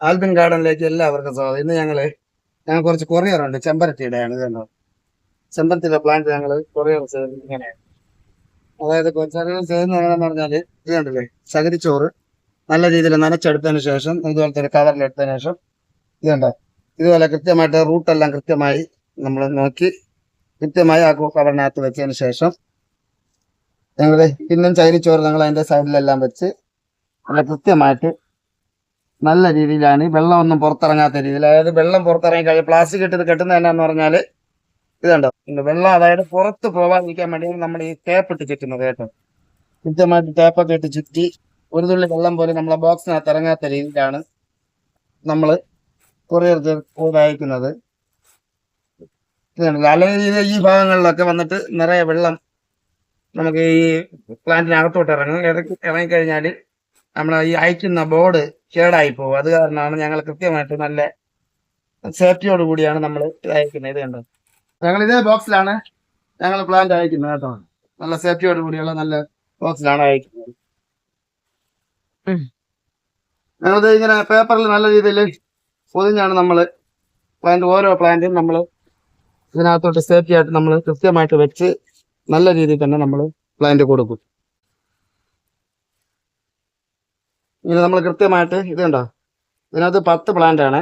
ആൽബിൻ ഗാർഡനിലേക്ക് എല്ലാവർക്കും സ്വാഗതം. ഇന്ന് ഞങ്ങൾ ഞങ്ങൾ കുറച്ച് കൊറിയർ ഉണ്ട് ചെമ്പരത്തിയുടെയാണ് ഇതെന്നോ ചെമ്പരത്തിയുടെ പ്ലാന്റ് ഞങ്ങൾ കൊറിയർ ചെയ്ത് ഇങ്ങനെയാണ്. അതായത് കൊറിയർ ചെയ്യുന്ന എങ്ങനെയാന്ന് പറഞ്ഞാൽ ഇത് കണ്ടില്ലേ? നല്ല രീതിയിൽ നനച്ചെടുത്തതിന് ശേഷം ഇതുപോലെ ഒരു കവറിലെടുത്തതിന് ശേഷം ഇതുണ്ട് ഇതുപോലെ കൃത്യമായിട്ട് റൂട്ടെല്ലാം കൃത്യമായി നമ്മൾ നോക്കി കൃത്യമായി ആ കവറിനകത്ത് വെച്ചതിന് ശേഷം ഞങ്ങൾ പിന്നും ചോറ് ഞങ്ങൾ അതിന്റെ സൈഡിലെല്ലാം വെച്ച് നല്ല കൃത്യമായിട്ട് നല്ല രീതിയിലാണ്. വെള്ളമൊന്നും പുറത്തിറങ്ങാത്ത രീതിയിൽ. അതായത് വെള്ളം പുറത്തിറങ്ങി കഴിഞ്ഞാൽ പ്ലാസ്റ്റിക് ഇട്ടത് കെട്ടുന്ന എന്നാന്ന് പറഞ്ഞാൽ ഇതുണ്ടോ? വെള്ളം അതായത് പുറത്ത് പോവാതിരിക്കാൻ വേണ്ടിയാണ് നമ്മൾ ഈ ടേപ്പ് ഇട്ട് ചുറ്റുന്നത് കേട്ടോ. കൃത്യമായിട്ട് ടേപ്പൊക്കെ ഇട്ട് ചുറ്റി ഒരു തുള്ളി വെള്ളം പോലെ നമ്മളെ ബോക്സിനകത്ത് ഇറങ്ങാത്ത രീതിയിലാണ് നമ്മൾ കൊറിയർ അയക്കുന്നത് അല്ലെങ്കിൽ ഈ ഭാഗങ്ങളിലൊക്കെ വന്നിട്ട് നിറയെ വെള്ളം നമുക്ക് ഈ പ്ലാന്റിനകത്തോട്ട് ഇറങ്ങും. ഇറങ്ങിക്കഴിഞ്ഞാൽ നമ്മൾ ഈ അയക്കുന്ന ബോർഡ് കേടായി പോകും. അത് കാരണമാണ് ഞങ്ങൾ കൃത്യമായിട്ട് നല്ല സേഫ്റ്റിയോട് കൂടിയാണ് നമ്മൾ ഇത് അയക്കുന്നത് ഇത് കണ്ടത് ഞങ്ങൾ ഇതേ ബോക്സിലാണ് ഞങ്ങൾ പ്ലാന്റ് അയക്കുന്നത് കേട്ടോ. നല്ല സേഫ്റ്റിയോട് കൂടിയുള്ള നല്ല ബോക്സിലാണ് അയക്കുന്നത്. ഞങ്ങളിത് ഇങ്ങനെ പേപ്പറിൽ നല്ല രീതിയിൽ പൊതിഞ്ഞാണ് നമ്മൾ പ്ലാന്റ് ഓരോ പ്ലാന്റും നമ്മൾ ഇതിനകത്തോട്ട് സേഫ്റ്റി ആയിട്ട് നമ്മൾ കൃത്യമായിട്ട് വെച്ച് നല്ല രീതിയിൽ തന്നെ നമ്മൾ പ്ലാന്റ് കൊടുക്കും. ഇങ്ങനെ നമ്മൾ കൃത്യമായിട്ട് ഇത് കണ്ടോ? ഇതിനകത്ത് പത്ത് പ്ലാന്റ് ആണ്.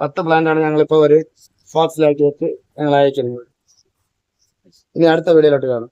പത്ത് പ്ലാന്റ് ആണ് ഞങ്ങളിപ്പോൾ ഒരു ബോക്സിലാക്കി വെച്ച് ഞങ്ങൾ അയക്കുന്നത് ഇനി അടുത്ത വീഡിയോയിലോട്ട് കാണാം.